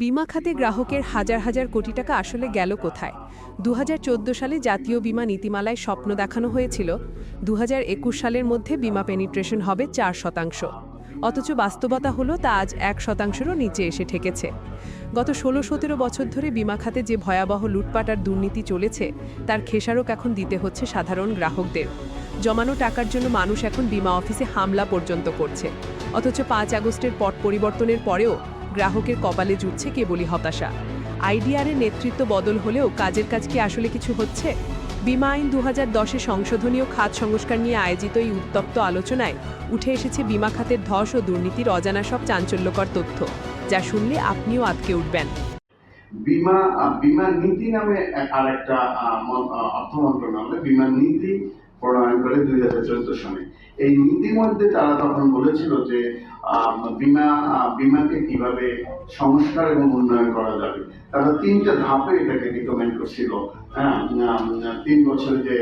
বিমা খাতে গ্রাহকের হাজার হাজার কোটি টাকা আসলে গেল কোথায়? দু হাজার চোদ্দ সালে জাতীয় বিমা নীতিমালায় স্বপ্ন দেখানো হয়েছিল দু হাজার একুশ সালের মধ্যে বিমা পেনিট্রেশন হবে চার শতাংশ। অথচ বাস্তবতা হলো তা আজ এক শতাংশেরও নিচে এসে ঠেকেছে। গত ষোলো সতেরো বছর ধরে বিমা খাতে যে ভয়াবহ লুটপাট আর দুর্নীতি চলেছে, তার খেসারক এখন দিতে হচ্ছে সাধারণ গ্রাহকদের। জমানো টাকার জন্য মানুষ এখন বিমা অফিসে হামলা পর্যন্ত করছে। অথচ পাঁচ আগস্টের পট পরিবর্তনের পরেও গ্রাহকের কপালে জুটছে কেবলই হতাশা। আইডিআরের নেতৃত্ব বদল হলেও কাজের কাজ কি আসলে কিছু হচ্ছে? বিমা আইন দু হাজার দশে সংশোধনীয় খাত সংস্কার নিয়ে আয়োজিত এই উত্তপ্ত আলোচনায় উঠে এসেছে বিমা খাতের ধস ও দুর্নীতির অজানা সব চাঞ্চল্যকর তথ্য যা শুনলে আপনিও আতকে উঠবেন। বিমা বিমা নীতি নামে এক- আরেকটা আহ, অর্থ মন্ত্রণালয় বিমা নীতি প্রণয়ন করে দুই হাজার চোদ্দ সনে এই নীতির মধ্যে তারা তখন বলেছিল যে বিমা বিমাকে কীভাবে সংস্কার এবং উন্নয়ন করা যাবে। তারা তিনটা ধাপে এটাকে রিকমেন্ড করছিল। হ্যাঁ তিন বছরে যে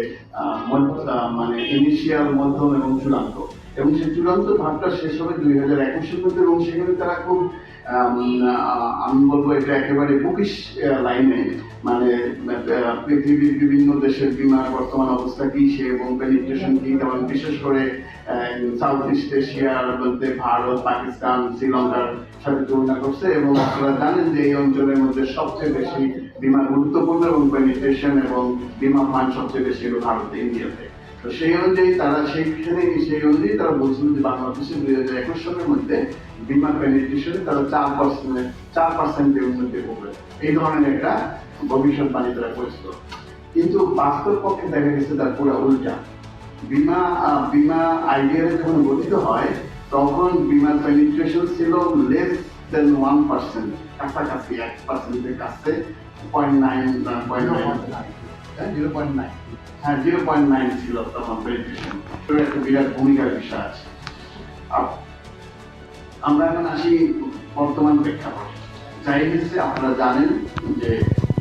মানে ইনিশিয়াল মধ্যম এবং চূড়ান্ত। এবং সেই চূড়ান্ত ধাপটা শেষ হবে দুই হাজার একুশের মধ্যে এবং সেখানে তারা খুব আমি বলব এটা একেবারে বুকিশ লাইনে মানে পৃথিবীর বিভিন্ন দেশের বিমার বর্তমান অবস্থা কি, সে এবং পেনিট্রেশন কি, যেমন বিশেষ করে সাউথ ইস্ট এশিয়ার মধ্যে ভারত, পাকিস্তান, শ্রীলঙ্কার সাথে তুলনা করছে এবং আপনারা জানেন যে এই অঞ্চলের মধ্যে সবচেয়ে বেশি বিমা গুরুত্বপূর্ণ এবং পেনিট্রেশন এবং বিমা ফান্ড সবচেয়ে বেশি হলো ভারতে, ইন্ডিয়াতে। তো সেই অনুযায়ী তারা সেইখানে সেই অনুযায়ী তারা বলছিল যে বাংলাদেশে দুই হাজার একুশ সালের মধ্যে বিমা পেনিট্রেশনে তারা চার পার্সেন্ট চার পার্সেন্টের উন্নতি করবে এই ধরনের একটা ভবিষ্যৎবাণী তারা করেছিল কিন্তু বাস্তব পক্ষে দেখা গেছে তার পুরো উল্টা। বিমা বিমা আইডিয়া যখন গঠিত হয় তখন বিমার পেনিট্রেশন ছিল লেস দেন ওয়ান পার্সেন্ট কাছাকাছি এক পার্সেন্টের কাছে point nine point nine zero point nine হ্যাঁ জিরো পয়েন্ট নাইন ছিল তখন পেনিট্রেশন একটা বিরাট ভূমিকার বিষয় আছে। আমরা এখন আসি বর্তমান প্রেক্ষাপট। যাই হয়েছে আপনারা জানেন যে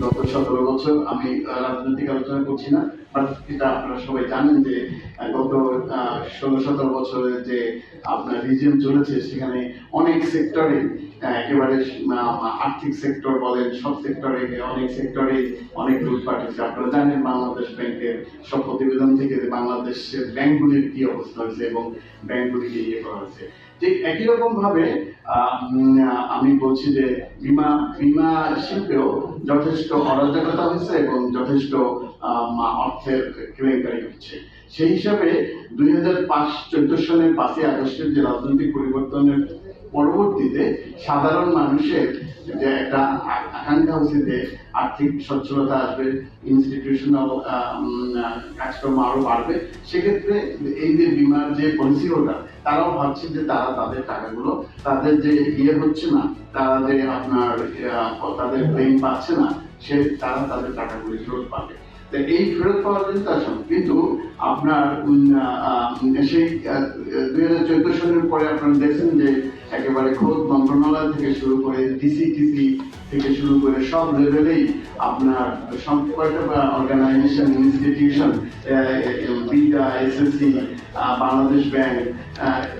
গত সতেরো বছর আমি রাজনৈতিক আলোচনা করছি না বাট এটা আপনারা সবাই জানেন যে গত ষোলো সতেরো বছরে যে আপনার রিজিয়ন চলেছে, সেখানে অনেক সেক্টরে একেবারে আর্থিক সেক্টর বলেন, সব সেক্টরে অনেক সেক্টরে অনেক লুটপাট হয়েছে। আপনারা জানেন বাংলাদেশ ব্যাংকের সব প্রতিবেদন থেকে যে বাংলাদেশের ব্যাংকগুলির কি অবস্থা হয়েছে এবং ব্যাংকগুলিকে ইয়ে করা হয়েছে। ঠিক একই রকম ভাবে আমি বলছি যে বিমা বিমা শিল্পেও যথেষ্ট অরাজকতা হয়েছে এবং যথেষ্ট অর্থের কেলেঙ্কারি হচ্ছে। সেই হিসাবে দুই হাজার পাঁচ, চোদ্দ সালের পাঁচই আগস্টের যে রাজনৈতিক পরিবর্তনের পরবর্তীতে সাধারণ মানুষের যে একটা আকাঙ্ক্ষা হচ্ছে যে আর্থিক সচ্ছলতা আসবে ইনস্টিটিউশনাল কাজকর্ম আরও বাড়বে, সেক্ষেত্রে এই যে বিমার যে পলিসি হোল্ডার তারাও ভাবছে যে তারা তাদের টাকাগুলো, তাদের যে ইয়ে হচ্ছে না, তারা যে আপনার তাদের ক্লেম পাচ্ছে না, সে তারা তাদের টাকাগুলি ফেরত পাবে। তো এই ফেরত পাওয়ার কিন্তু আসুন কিন্তু আপনার সেই দুই হাজার চোদ্দ সালের পরে আপনারা দেখছেন যে একেবারে খোদ মন্ত্রণালয় থেকে শুরু করে ডিসি টিসি থেকে শুরু করে সব লেভেলেই আপনার কয়টা organization institution BIDA SSC Bangladesh bank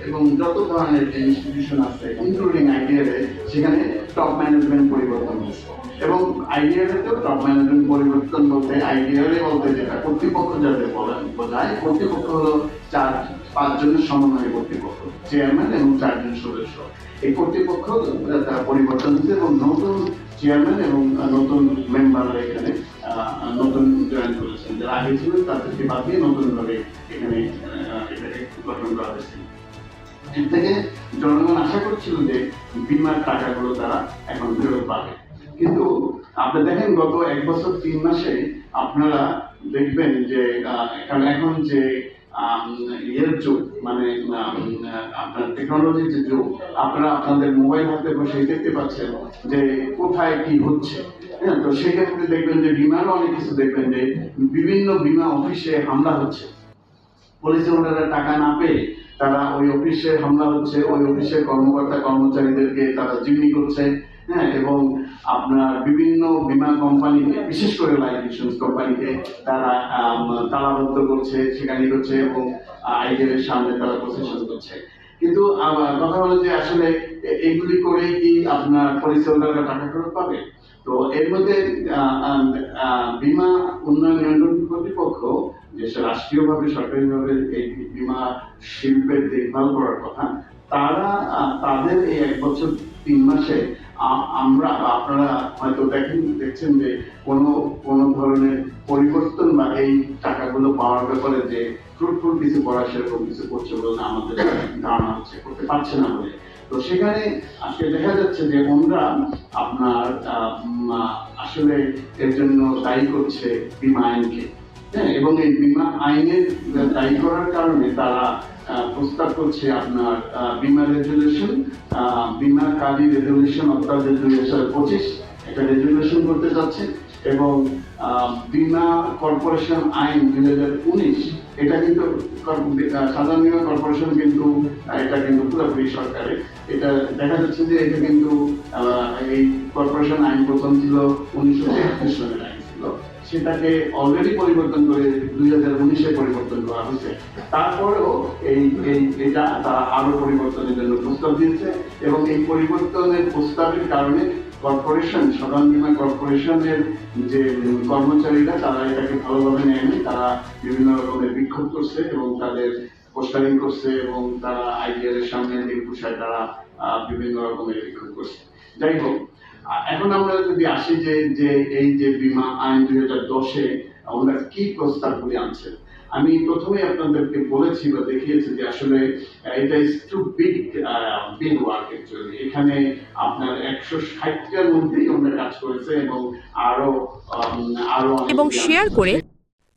এবং যত ধরনের ইনস্টিটিউশন আছে ইনক্লুডিং আইডিয়ারে সেখানে টপ ম্যানেজমেন্ট পরিবর্তন হয়েছে। এবং আইডিয়ারেতেও টপ ম্যানেজমেন্ট পরিবর্তন বলতে আইডিয়ারে বলতে যেটা কর্তৃপক্ষ যাদের বলেন, বোঝায়, কর্তৃপক্ষ হলো চার পাঁচজনের সমন্বয় কর্তৃপক্ষ চেয়ারম্যান এবং চারজন সদস্য। এই কর্তৃপক্ষ তার পরিবর্তন হয়েছে এবং নতুন চেয়ারম্যান এবং নতুন মেম্বাররা এখানে নতুন জয়েন করেছেন। যারা আগে ছিলেন তাদেরকে বাদ দিয়ে নতুন ভাবে এখানে এটাকে গঠন করা হয়েছে। এর থেকে জনগণ আশা করছিল যে বিমার টাকাগুলো তারা এখন ফেরত পাবে। কিন্তু আপনি দেখেন, গত এক বছর তিন মাসে আপনারা দেখবেন যে কারণ এখন যে ইয়ের যুগ মানে আপনার টেকনোলজির যে যুগ, আপনারা আপনাদের মোবাইল হাতে বসে দেখতে পাচ্ছেন যে কোথায় কি হচ্ছে। হ্যাঁ তো সেক্ষেত্রে দেখবেন যে বিমারও অনেক কিছু দেখবেন যে বিভিন্ন বিমা অফিসে হামলা হচ্ছে। পুলিশ হোল্ডাররা টাকা না পেয়ে তারা ওই অফিসে হামলা হচ্ছে, ওই অফিসের কর্মকর্তা কর্মচারীদেরকে তারা জিম্মি করছে। হ্যাঁ এবং আপনার বিভিন্ন বিমা কোম্পানিকে বিশেষ করে লাইফ ইন্স্যুরেন্স কোম্পানিকে তারা তালাবদ্ধ করছে সেখানে করছে এবং আইডিয়ার সামনে তারা প্রসেশন করছে। কিন্তু কথা হলো যে আসলে এগুলি করে কি আপনার হোল্ডাররা টাকা ফেরত পাবে? তো এর মধ্যে আহ, উন্নয়ন নিয়ন্ত্রণ কর্তৃপক্ষ যে রাষ্ট্রীয়ভাবে সরকারিভাবে এই বীমা শিল্পের দেখভাল করার কথা তারা তাদের এই এক বছর তিন মাসে আমরা আপনারা হয়তো দেখেন, দেখছেন যে কোনো কোনো ধরনের পরিবর্তন বা এই টাকাগুলো পাওয়ার ব্যাপারে যে ফ্রুটফুল কিছু করা, সেরকম কিছু করছে বলে আমাদের ধারণা হচ্ছে, করতে পারছে না বলে। তো সেখানে আজকে দেখা যাচ্ছে যে ওনরা আপনার আসলে এর জন্য দায়ী করছে বীমা আইনকে হ্যাঁ এবং এই বীমা আইনের দায়ী করার কারণে তারা প্রস্তাব করছে আপনার বীমা রেজুলেশন বীমাকারী রেজুলেশন অর্থাৎ দুই হাজার পঁচিশ, একটা রেজুলেশন করতে যাচ্ছে, এবং বীমা কর্পোরেশন আইন দুই হাজার উনিশ, এটা কিন্তু সাধারণ বীমা কর্পোরেশন কিন্তু এটা কিন্তু পুরোপুরি সরকারের এটা দেখা যাচ্ছে যে এটা কিন্তু এই কর্পোরেশন আইন প্রথম ছিল উনিশশো তেত্রিশ সালের আইন ছিল। সেটাকে অলরেডি পরিবর্তন করে দুই হাজার উনিশে পরিবর্তন করা হয়েছে। তারপরেও এই এই এটা তারা আরও পরিবর্তনের জন্য প্রস্তাব দিয়েছে এবং এই পরিবর্তনের প্রস্তাবের কারণে কর্পোরেশন সাধারণ বীমা কর্পোরেশনের যে কর্মচারীরা, তারা এটাকে ভালোভাবে নেয়নি। তারা বিভিন্ন রকমের বিক্ষোভ করছে এবং তাদের পোস্টারিং করছে এবং তারা আইডিআর এর সামনে নির্ভুষায় তারা বিভিন্ন রকমের বিক্ষোভ করছে। যাই হোক এখন আমরা যদি আসি যে যে এই যে বীমা আইন দুই হাজার দশে আমরা কি প্রস্তাবগুলি আনছে আমি প্রথমে আপনাদেরকে বলেছি বা দেখিয়েছি যে আসলে এটা is too big big work actually এখানে আপনার একশো ষাটটার মধ্যেই আমরা কাজ করেছে এবং আরও আরও এবং শেয়ার করে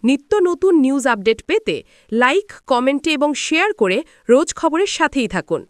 নিত্য নতুন নিউজ আপডেট পেতে লাইক কমেন্টে এবং শেয়ার করে রোজ খবরের সাথেই থাকুন।